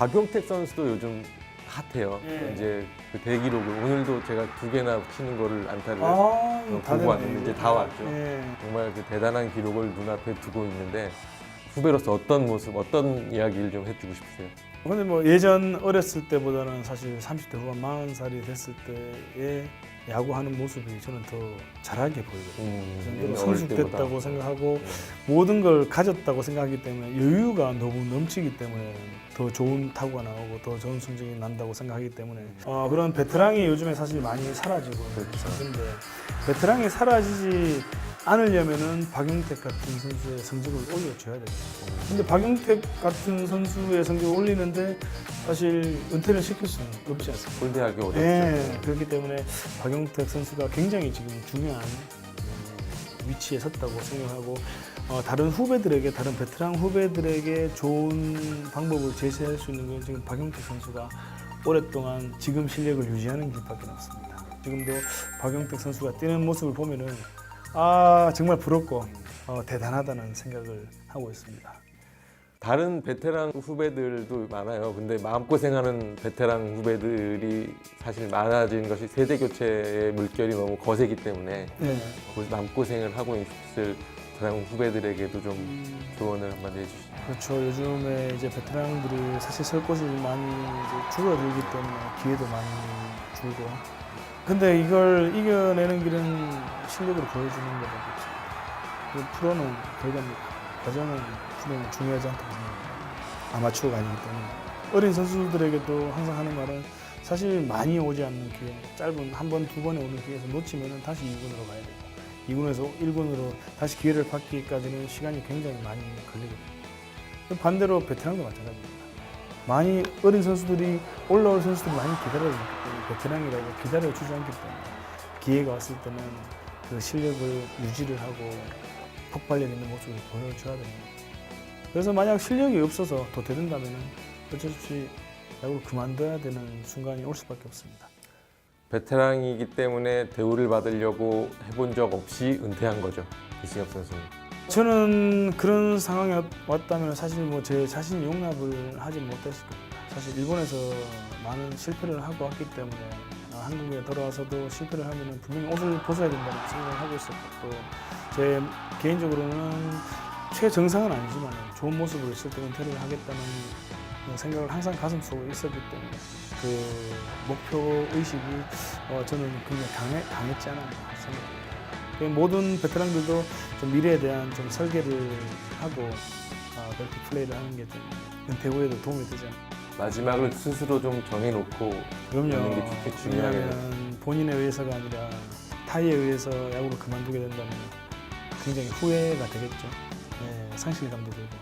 박용택 선수도 요즘 핫해요. 예. 이제 그 대기록을 오늘도 제가 두 개나 치는 거를 안타를 아, 어, 다 보고 왔는데 이제 이거. 다 왔죠. 예. 정말 그 대단한 기록을 눈앞에 두고 있는데 후배로서 어떤 모습, 어떤 이야기를 좀 해주고 싶으세요? 근데 뭐 예전 어렸을 때보다는 사실 30대 후반 40살이 됐을 때의 야구하는 모습이 저는 더 잘하게 보이거든요. 음. 성숙됐다고 생각하고 네. 모든 걸 가졌다고 생각하기 때문에 여유가 너무 넘치기 때문에 더 좋은 타구가 나오고 더 좋은 성적이 난다고 생각하기 때문에 어, 그런 베테랑이 요즘에 사실 많이 사라지고 그렇죠. 있는데 베테랑이 사라지지 않으려면은 박용택 같은 선수의 성적을 올려줘야 돼요. 근데 박용택 같은 선수의 성적을 올리는데 사실 은퇴를 시킬 수는 없지 않습니까? 홀대하기 어렵죠. 네, 그렇기 때문에 박용택 선수가 굉장히 지금 중요한 음, 위치에 섰다고 생각하고 어, 다른 후배들에게 다른 베테랑 후배들에게 좋은 방법을 제시할 수 있는 건 지금 박용택 선수가 오랫동안 지금 실력을 유지하는 길밖에 없습니다. 지금도 박용택 선수가 뛰는 모습을 보면은 아 정말 부럽고 어, 대단하다는 생각을 하고 있습니다. 다른 베테랑 후배들도 많아요. 근데 마음고생하는 베테랑 후배들이 사실 많아진 것이 세대 교체의 물결이 너무 거세기 때문에 네. 그 마음고생을 하고 있을 베테랑 후배들에게도 좀 조언을 한마디 해주시죠. 그렇죠. 요즘에 이제 베테랑들이 사실 설 곳이 많이 이제 줄어들기 때문에 기회도 많이 줄고. 근데 이걸 이겨내는 길은 실력으로 보여주는 없습니다. 그 프로는 결과입니다. 과정은 프로는 중요하지 않다고 생각합니다. 아마추어가 아니기 때문에. 어린 선수들에게도 항상 하는 말은 사실 많이 오지 않는 기회, 짧은 한 번, 두 번에 오는 기회에서 놓치면 다시 2군으로 가야 되고 2군에서 1군으로 다시 기회를 받기까지는 시간이 굉장히 많이 걸리거든요. 반대로 베테랑도 마찬가지입니다. 많이 어린 선수들이 올라올 선수들이 많이 기다려주기 때문에 베테랑이라고 기다려주지 않기 때문에 기회가 왔을 때는 그 실력을 유지를 하고 폭발력 있는 모습을 보여줘야 됩니다. 그래서 만약 실력이 없어서 도태된다면 어쩔 수 없이 야구를 그만둬야 되는 순간이 올 수밖에 없습니다. 베테랑이기 때문에 대우를 받으려고 해본 적 없이 은퇴한 거죠. 이승엽 선수는. 저는 그런 상황이 왔- 왔다면 사실 뭐 제 자신이 용납을 하지 못했을 겁니다. 사실 일본에서 많은 실패를 하고 왔기 때문에 아, 한국에 돌아와서도 실패를 하면 분명히 옷을 벗어야 된다는 생각을 하고 있었고 또 제 개인적으로는 최정상은 아니지만 좋은 모습을 있을 때 은퇴를 하겠다는 생각을 항상 가슴 속에 있었기 때문에 그 목표 의식이 어, 저는 굉장히 강해, 강했지 않았나 생각합니다. 그 모든 베테랑들도 좀 미래에 대한 좀 설계를 하고 아, 그렇게 플레이를 하는 게 좀 은퇴 후에도 도움이 되지 않나. 마지막을 스스로 좀 정해놓고 그럼요. 하는 게 특히 중요하겠네요. 왜냐하면 본인에 의해서가 아니라 타의에 의해서 야구를 그만두게 된다면 굉장히 후회가 되겠죠. 네, 상실감도 들고.